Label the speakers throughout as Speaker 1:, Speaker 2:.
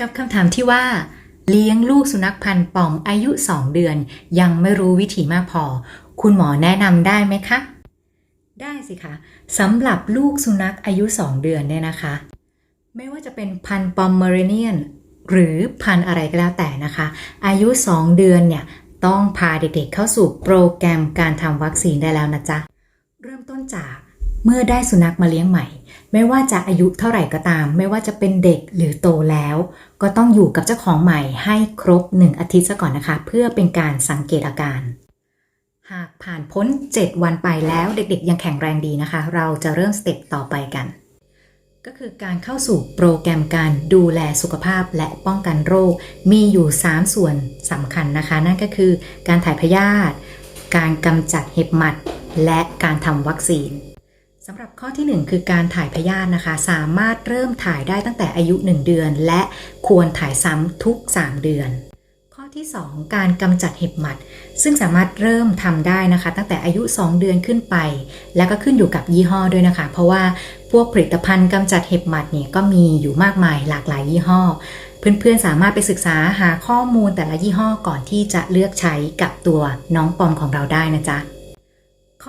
Speaker 1: กับคำถามที่ว่า เลี้ยงลูกสุนัขพันธุ์ปอมอายุ 2 เดือน ยังไม่รู้วิธีมากพอ คุณหมอแนะนำได้ไหมคะ ได้สิคะสำหรับลูกสุนัขอายุ 2 เดือนเนี่ยนะคะ ไม่ว่าจะเป็นพันธุ์ปอมเมอรเนียนหรือพันธุ์อะไรก็แล้วแต่นะคะ อายุ 2 เดือนเนี่ยต้องพาเด็กๆเข้าสู่โปรแกรมการทำวัคซีนได้แล้วนะจ๊ะ เริ่มต้นจาก เมื่อได้สุนัขมาเลี้ยงใหม่ ไม่ว่าจะอายุเท่าไหร่ก็ตาม ไม่ว่าจะเป็นเด็กหรือโตแล้ว ก็ต้องอยู่กับเจ้าของใหม่ให้ครบ 1 อาทิตย์ซะก่อนนะคะ เพื่อเป็นการสังเกตอาการ หากผ่านพ้น 7 วันไปแล้วเด็กๆ ยังแข็งแรงดีนะคะ เราจะเริ่มสเต็ปต่อไปกัน ก็คือการเข้าสู่โปรแกรมการดูแลสุขภาพและป้องกันโรค มีอยู่ 3 ส่วนสำคัญนะคะ นั่นก็คือ การถ่ายพยาธิการกำจัดเห็บหมัด และการทำวัคซีน สำหรับข้อที่ 1 คือการถ่ายพยาธินะคะ สามารถเริ่มถ่ายได้ตั้งแต่อายุ 1 เดือน และควรถ่ายซ้ำทุก 3 เดือน ข้อที่ 2 การกำจัดเห็บหมัด ซึ่งสามารถเริ่มทำได้นะคะ ตั้งแต่อายุ 2 เดือนขึ้นไป แล้วก็ขึ้นอยู่กับยี่ห้อด้วยนะคะ เพราะว่าพวกผลิตภัณฑ์กำจัดเห็บหมัดเนี่ยก็มีอยู่มากมายหลากหลายยี่ห้อ เพื่อนๆสามารถไปศึกษาหาข้อมูลแต่ละยี่ห้อก่อนที่จะเลือกใช้กับตัวน้องปอมของเราได้นะจ๊ะ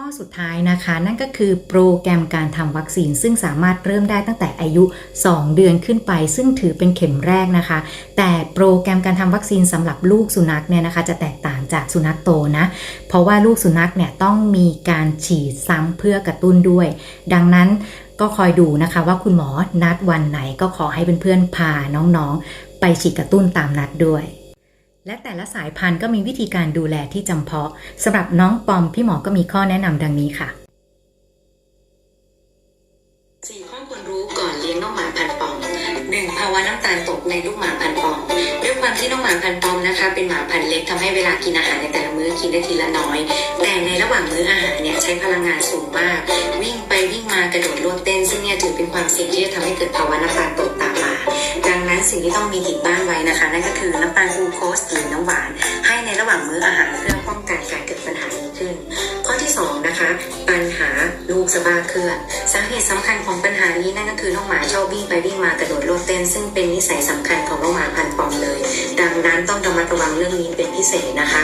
Speaker 1: ข้อสุดท้ายนะคะนั่นก็คือโปรแกรมการทำวัคซีน ซึ่งสามารถเริ่มได้ตั้งแต่อายุ 2 เดือนขึ้นไป ซึ่งถือเป็นเข็มแรกนะคะ แต่โปรแกรมการทำวัคซีนสำหรับลูกสุนัขเนี่ยนะคะ จะแตกต่างจากสุนัขโตนะ เพราะว่าลูกสุนัขเนี่ยต้องมีการฉีดซ้ำเพื่อกระตุ้นด้วย ดังนั้นก็คอยดูนะคะว่าคุณหมอนัดวันไหนก็ขอให้เพื่อนๆพาน้องๆ ไปฉีดกระตุ้นตามนัดด้วย และแต่ละสายพันธุ์ก็มีวิธีการดูแลที่จำเพาะสำหรับน้องปอมพี่หมอก็มีข้อแนะนำดังนี้ค่ะ
Speaker 2: สี่ข้อควรรู้ก่อนเลี้ยงน้องหมาพันปอมหนึ่งภาวะน้ำตาลตกในลูกหมาพันปอมด้วยความที่น้องหมาพันปอมนะคะ เป็นหมาพันเล็กทำให้เวลากินอาหารในแต่ละมื้อกินได้ทีละน้อย แต่ในระหว่างมื้ออาหารเนี่ยใช้พลังงานสูงมาก วิ่งไปวิ่งมากระโดดโลดเต้น ซึ่งเนี่ยถือเป็นความเสี่ยงที่จะทำให้เกิดภาวะน้ำตาลตกตามมาดังนั้นสิ่งที่ต้องมีติดบ้านไว้นะคะ นั่นก็คือน้ำตาลกลูโคส อาหารเพื่อป้องกันการเกิดปัญหานี้ขึ้น ข้อที่สองนะคะปัญหาลูกสะบ้าเคลื่อนสาเหตุสำคัญของปัญหานี้นั่นก็คือน้องหมาชอบวิ่งไปวิ่งมากระโดดโลดเต้น ซึ่งเป็นนิสัยสำคัญของน้องหมาพันธุ์ปอมเลย ดังนั้นต้องระมัดระวังเรื่องนี้เป็นพิเศษนะคะ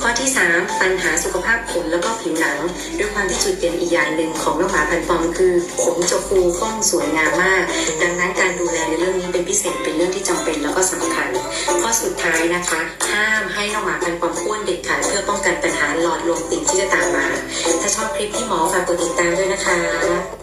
Speaker 2: ข้อที่สามปัญหาสุขภาพขนแล้วก็ผิวหนัง ด้วยความที่จุดเด่นอีกอย่างหนึ่งของน้องหมาพันธุ์ปอมคือขนจะฟูฟ่องสวยงามมาก ดังนั้นการดูแลในเรื่องนี้เป็นพิเศษเป็นเรื่องที่จำเป็นแล้วก็สำคัญ อสุดท้ายนะคะ ห้ามให้น้องหมาเป็นความอ้วนเด็ดขาดเพื่อป้องกันปัญหาหลอดลมติดที่จะตามมา ถ้าชอบคลิปที่หมอฝากกดติดตามด้วยนะคะ